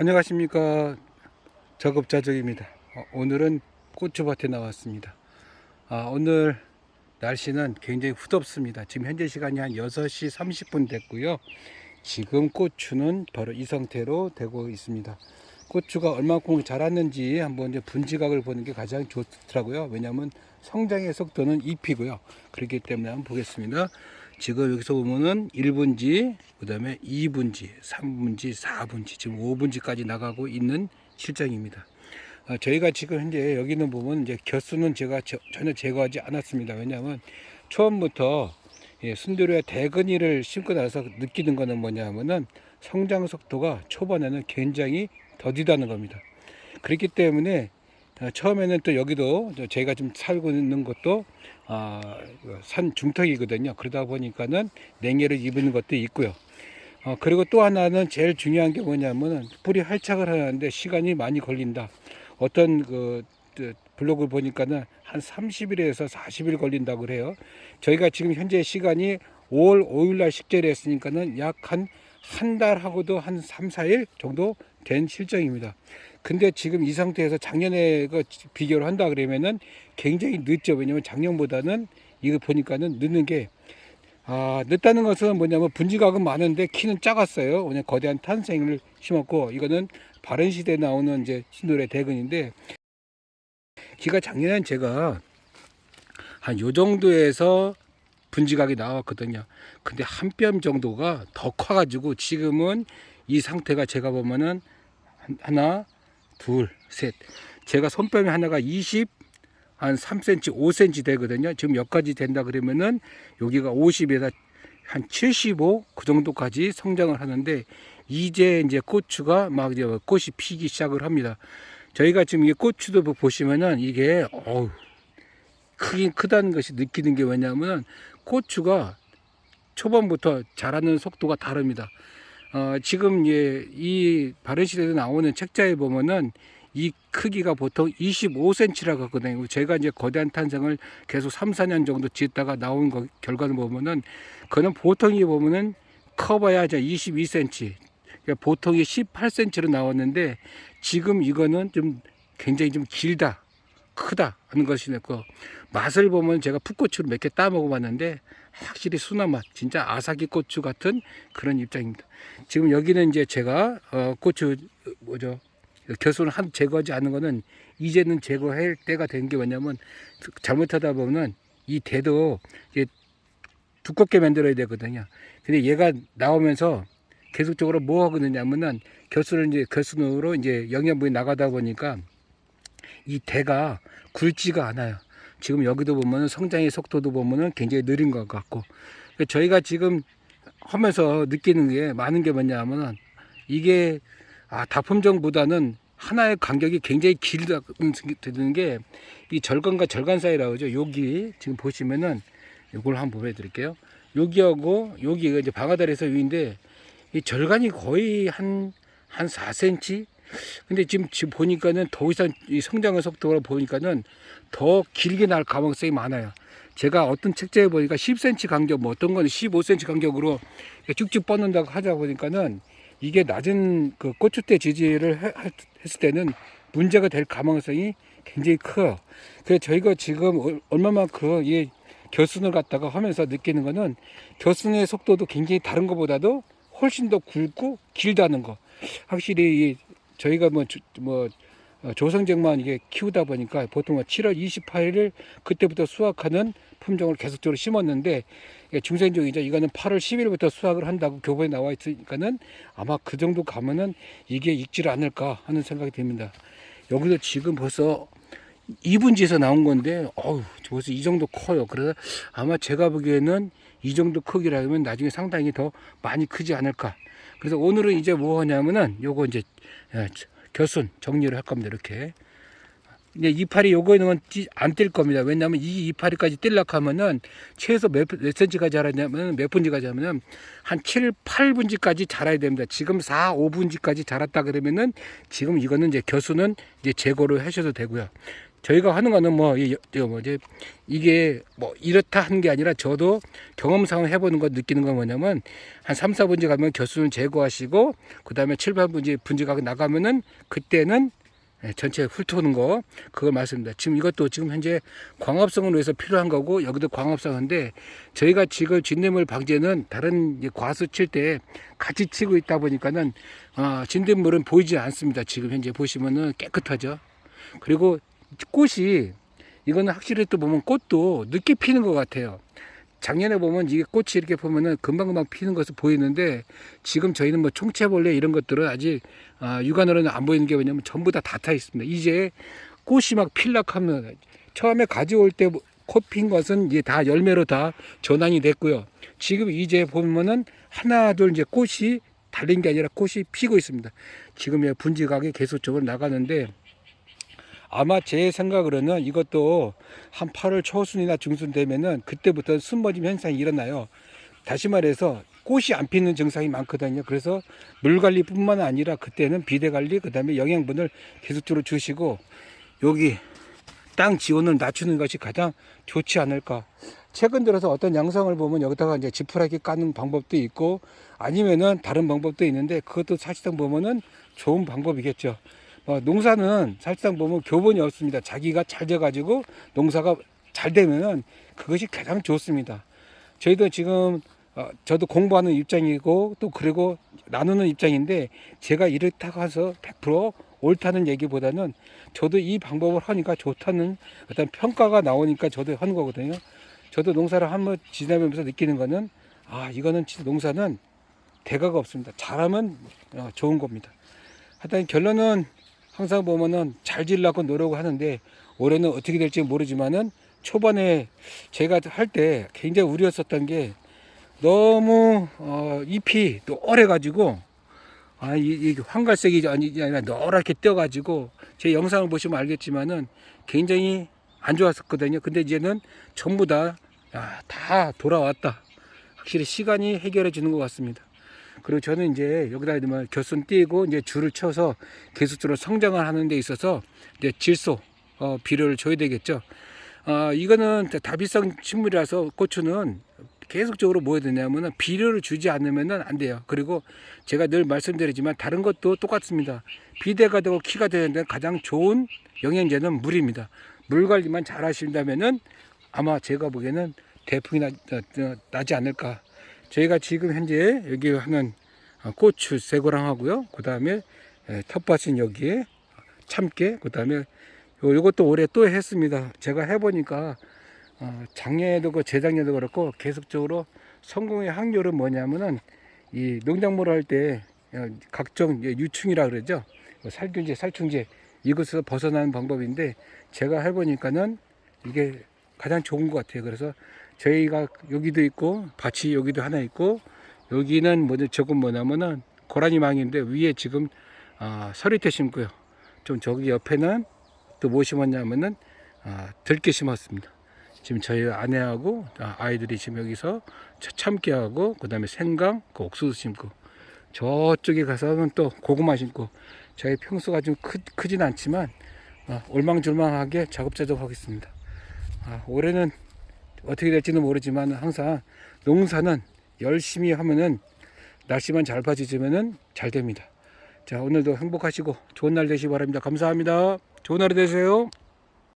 안녕하십니까. 작업자적입니다. 어, 오늘은 고추밭에 나왔습니다. 아, 오늘 날씨는 굉장히 후덥습니다. 지금 현재 시간이 한 6시 30분 됐고요. 지금 고추는 바로 이 상태로 되고 있습니다. 고추가 얼마큼 자랐는지 한번 이제 분지각을 보는 게 가장 좋더라고요. 왜냐하면 성장의 속도는 잎이고요. 그렇기 때문에 한번 보겠습니다 지금 여기서 보면은 1분지, 그 다음에 2분지, 3분지, 4분지, 지금 5분지까지 나가고 있는 실정입니다. 어, 저희가 지금 현재 여기는 보면 이제 겨수는 제가 저- 전혀 제거하지 않았습니다. 왜냐하면 처음부터 예, 순두리와 대근이를 심고 나서 느끼는 거는 뭐냐면은 성장 속도가 초반에는 굉장히 더디다는 겁니다. 그렇기 때문에 어, 처음에는 또 여기도 저 저희가 좀 살고 있는 것도 아, 그산 중턱이거든요. 그러다 보니까는 냉해를 입는 것도 있고요. 어, 그리고 또 하나는 제일 중요한 게 뭐냐면은 뿌리 활착을 하는데 시간이 많이 걸린다. 어떤 그그 블로그 보니까는 한 30일에서 40일 걸린다고 그래요. 저희가 지금 현재 시간이 5월 5일 날 식재를 했으니까는 약 한 한 달하고도 한 3, 4일 정도 된 실정입니다. 근데 지금 이 상태에서 작년에 그 비교를 한다 그러면은 굉장히 늦죠. 왜냐면 작년보다는 이거 보니까는 늦는 게 아, 늦다는 것은 뭐냐면 분지각은 많은데 키는 작았어요. 왜냐 거대한 탄생을 심었고 이거는 바른 시대에 나오는 이제 신도의 대근인데 키가 작년엔 제가 한 요 정도에서 분지각이 나왔거든요. 근데 한 뼘 정도가 더 커가지고 지금은 이 상태가 제가 보면은 한- 하나, 둘, 셋. 제가 손뼉이 하나가 20, 한 3cm, 5cm 되거든요. 지금 여기까지 된다 그러면은 여기가 50에다 한 75, 그 정도까지 성장을 하는데 이제 이제 고추가 막 이제 꽃이 피기 시작을 합니다. 저희가 지금 이 고추도 보시면은 이게 어우 크긴 크다는 것이 느끼는 게 뭐냐면 고추가 초반부터 자라는 속도가 다릅니다. 어, 지금 예, 이 바른 시대에 나오는 책자에 보면은 이 크기가 보통 25cm라고 하거든요. 제가 이제 거대한 탄생을 계속 3, 4년 정도 짓다가 나온 거, 결과를 보면은 그는 보통이 보면은 커봐야 이제 22cm. 그러니까 보통이 18cm로 나왔는데 지금 이거는 좀 굉장히 좀 길다. 크다 하는 것이 있고 맛을 보면 제가 풋고추를 몇 개 따 먹어봤는데 확실히 순한 맛 진짜 아사기 고추 같은 그런 입장입니다 지금 여기는 이제 제가 어, 고추 어, 뭐죠 겨수를 한 제거하지 않은 거는 이제는 제거할 때가 된 게 뭐냐면 잘못하다 보면 이 대도 이제 두껍게 만들어야 되거든요 근데 얘가 나오면서 계속적으로 뭐 하거든요,냐면은 겨수를 이제 겨순으로 이제 영양분이 나가다 보니까 이 대가 굵지가 않아요. 지금 여기도 보면 성장의 속도도 보면은 굉장히 느린 것 같고 그러니까 저희가 지금 하면서 느끼는 게 많은 게 뭐냐 하면은 이게 아 다품종보다는 하나의 간격이 굉장히 길다 드는 게 이 절간과 절간 사이라고 하죠. 여기 지금 보시면은 이걸 한번 보여 드릴게요. 여기하고 여기가 이제 방아다리에서 위인데 이 절간이 거의 한 한 4cm 근데 지금, 지금 보니까는 더 이상 이 성장의 속도를 보니까는 더 길게 날 가능성이 많아요. 제가 어떤 책자에 보니까 10cm 간격, 뭐 어떤 건 15cm 간격으로 쭉쭉 뻗는다고 하다 보니까는 이게 낮은 그 고추대 지지를 했을 때는 문제가 될 가능성이 굉장히 커요. 그래서 저희가 지금 얼- 얼마만큼 이 겨순을 갖다가 하면서 느끼는 거는 겨순의 속도도 굉장히 다른 것보다도 훨씬 더 굵고 길다는 거. 확실히 이 저희가 뭐, 조- 뭐 어, 조성쟁만 이게 키우다 보니까 보통 7월 28일 그때부터 수확하는 품종을 계속적으로 심었는데 중생종이죠. 이거는 8월 10일부터 수확을 한다고 교보에 나와 있으니까는 아마 그 정도 가면은 이게 익지를 않을까 하는 생각이 듭니다. 여기도 지금 벌써 2분지에서 나온 건데 어우 벌써 이 정도 커요. 그래서 아마 제가 보기에는 이 정도 크기라면 나중에 상당히 더 많이 크지 않을까. 그래서 오늘은 이제 뭐 하냐면은 요거 이제 예, 겨순 정리를 할 겁니다. 이렇게. 이제 이파리 요거는 안뛸 겁니다. 왜냐하면 이 이파리까지 뛸락 하면은 최소 몇, 몇 센치까지 자라냐면 몇 분지까지 하면은 한 7, 8분지까지 자라야 됩니다. 지금 4, 5분지까지 자랐다 그러면은 지금 이거는 이제 겨수는 이제 제거를 하셔도 되고요. 저희가 하는 거는 뭐, 이, 저 뭐지, 이게 뭐 이렇다 하는 게 아니라 저도 경험상 해보는 거 느끼는 건 뭐냐면 한 3, 4분지 가면 겨수는 제거하시고 그 다음에 7, 8분지 분지가 나가면은 그때는 예, 전체 훑어오는 거 그걸 말씀드립니다. 지금 이것도 지금 현재 광합성을 위해서 필요한 거고 여기도 광합성인데 저희가 지금 진딧물 방제는 다른 이제 과수 칠 때 같이 치고 있다 보니까는 어, 진딧물은 보이지 않습니다. 지금 현재 보시면은 깨끗하죠. 그리고 꽃이 이거는 확실히 또 보면 꽃도 늦게 피는 것 같아요. 작년에 보면 이게 꽃이 이렇게 보면은 금방금방 피는 것을 보이는데 지금 저희는 뭐 총채벌레 이런 것들은 아직 아, 육안으로는 안 보이는 게 뭐냐면 전부 다다타 있습니다. 이제 꽃이 막 필락하면 처음에 가져올 때 꽃핀 것은 이제 다 열매로 다 전환이 됐고요. 지금 이제 보면은 하나 둘 이제 꽃이 달린 게 아니라 꽃이 피고 있습니다. 지금 분지각이 계속적으로 나가는데 아마 제 생각으로는 이것도 한 8월 초순이나 중순 되면은 그때부터 숨어짐 현상이 일어나요. 다시 말해서 꽃이 안 피는 증상이 많거든요. 그래서 물 관리뿐만 아니라 그때는 비대 관리, 그다음에 영양분을 계속적으로 주시고 여기 땅 지온을 낮추는 것이 가장 좋지 않을까. 최근 들어서 어떤 양상을 보면 여기다가 이제 지푸라기 까는 방법도 있고 아니면은 다른 방법도 있는데 그것도 사실상 보면은 좋은 방법이겠죠. 어, 농사는 사실상 보면 교본이 없습니다. 자기가 잘 돼가지고 농사가 잘 되면은 그것이 가장 좋습니다. 저희도 지금 어, 저도 공부하는 입장이고 또 그리고 나누는 입장인데 제가 이렇다고 해서 100% 옳다는 얘기보다는 저도 이 방법을 하니까 좋다는 어떤 평가가 나오니까 저도 하는 거거든요. 저도 농사를 한번 지내면서 느끼는 거는 아 이거는 진짜 농사는 대가가 없습니다. 잘하면 어, 좋은 겁니다. 하여튼 결론은 항상 보면은 잘 지으려고 노력을 하는데 올해는 어떻게 될지 모르지만은 초반에 제가 할 때 굉장히 우려했었던 게 너무 어, 잎이 또 어려가지고 아, 이, 이 황갈색이 아니- 아니라 노랗게 떠가지고 제 영상을 보시면 알겠지만은 굉장히 안 좋았었거든요. 근데 이제는 전부 다, 아, 다 돌아왔다. 확실히 시간이 해결해 주는 것 같습니다. 그리고 저는 이제 여기다 뭐 겨순 띄고 이제 줄을 쳐서 계속적으로 성장을 하는 데 있어서 이제 질소, 어, 비료를 줘야 되겠죠. 어, 이거는 다비성 식물이라서 고추는 계속적으로 뭐 해야 되냐면은 비료를 주지 않으면은 안 돼요. 그리고 제가 늘 말씀드리지만 다른 것도 똑같습니다. 비대가 되고 키가 되는데 가장 좋은 영양제는 물입니다. 물 관리만 잘 하신다면은 아마 제가 보기에는 대풍이 나, 나, 나지 않을까. 저희가 지금 현재 여기 하는 어, 고추 새고랑 하고요. 그 다음에 텃밭은 여기에 참깨, 그 다음에 요, 요것도 올해 또 했습니다. 제가 해보니까 어, 작년에도 그 재작년에도 그렇고 계속적으로 성공의 확률은 뭐냐면은 이 농작물을 할때 각종 유충이라 그러죠. 뭐 살균제, 살충제 이것에서 벗어나는 방법인데 제가 해보니까는 이게 가장 좋은 것 같아요. 그래서 저희가 여기도 있고 밭이 여기도 하나 있고 여기는 뭐냐 조금 뭐냐면은 고라니 망인데 위에 지금 아, 서리태 심고요. 좀 저기 옆에는 또 뭐 심었냐면은 아, 들깨 심었습니다. 지금 저희 아내하고 아, 아이들이 지금 여기서 차- 참깨하고 그다음에 생강, 그 옥수수 심고 저쪽에 가서는 또 고구마 심고 저희 평수가 좀 크, 크진 않지만 아, 올망졸망하게 작업자적 하겠습니다. 아, 올해는 어떻게 될지는 모르지만 항상 농사는 열심히 하면은 날씨만 잘 봐주시면은 잘 됩니다. 자 오늘도 행복하시고 좋은 날 되시기 바랍니다. 감사합니다. 좋은 하루 되세요.